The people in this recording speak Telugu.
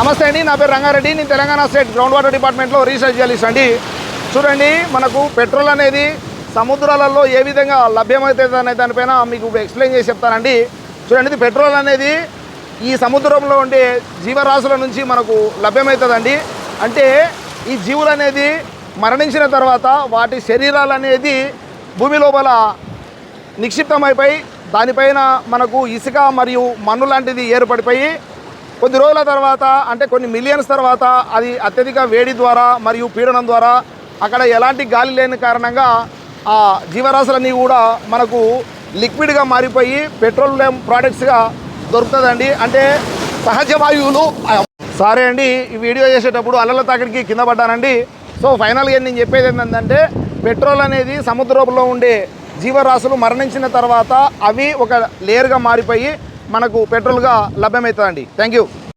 నమస్తే అండి నా పేరు రంగారెడ్డి నేను తెలంగాణ స్టేట్ గ్రౌండ్ వాటర్ డిపార్ట్మెంట్లో రీసెర్చ్ జర్నలిస్ట్ అండి. చూడండి మనకు పెట్రోల్ అనేది సముద్రాలలో ఏ విధంగా లభ్యమవుతుంది అనే దానిపైన మీకు ఎక్స్ప్లెయిన్ చేసి చెప్తానండి. చూడండి పెట్రోల్ అనేది ఈ సముద్రంలో ఉండే జీవరాశుల నుంచి మనకు లభ్యమవుతుందండి. అంటే ఈ జీవులు అనేది మరణించిన తర్వాత వాటి శరీరాలు అనేది భూమి లోపల నిక్షిప్తమైపోయి దానిపైన మనకు ఇసుక మరియు మన్ను లాంటిది ఏర్పడిపోయి కొద్ది రోజుల తర్వాత అంటే కొన్ని మిలియన్స్ తర్వాత అది అత్యధిక వేడి ద్వారా మరియు పీడనం ద్వారా అక్కడ ఎలాంటి గాలి లేని కారణంగా ఆ జీవరాశులన్నీ కూడా మనకు లిక్విడ్గా మారిపోయి పెట్రోలియం ప్రోడక్ట్స్గా దొరుకుతుందండి. అంటే సహజ వాయువులు సరే అండి ఈ వీడియో చేసేటప్పుడు అల్లల తాకిడికి కింద పడ్డానండి. సో ఫైనల్గా నేను చెప్పేది ఏంటంటే పెట్రోల్ అనేది సముద్రంలో ఉండే జీవరాశులు మరణించిన తర్వాత అవి ఒక లేయర్గా మారిపోయి మనకు పెట్రోల్గా లభ్యమవుతుందండి. Thank you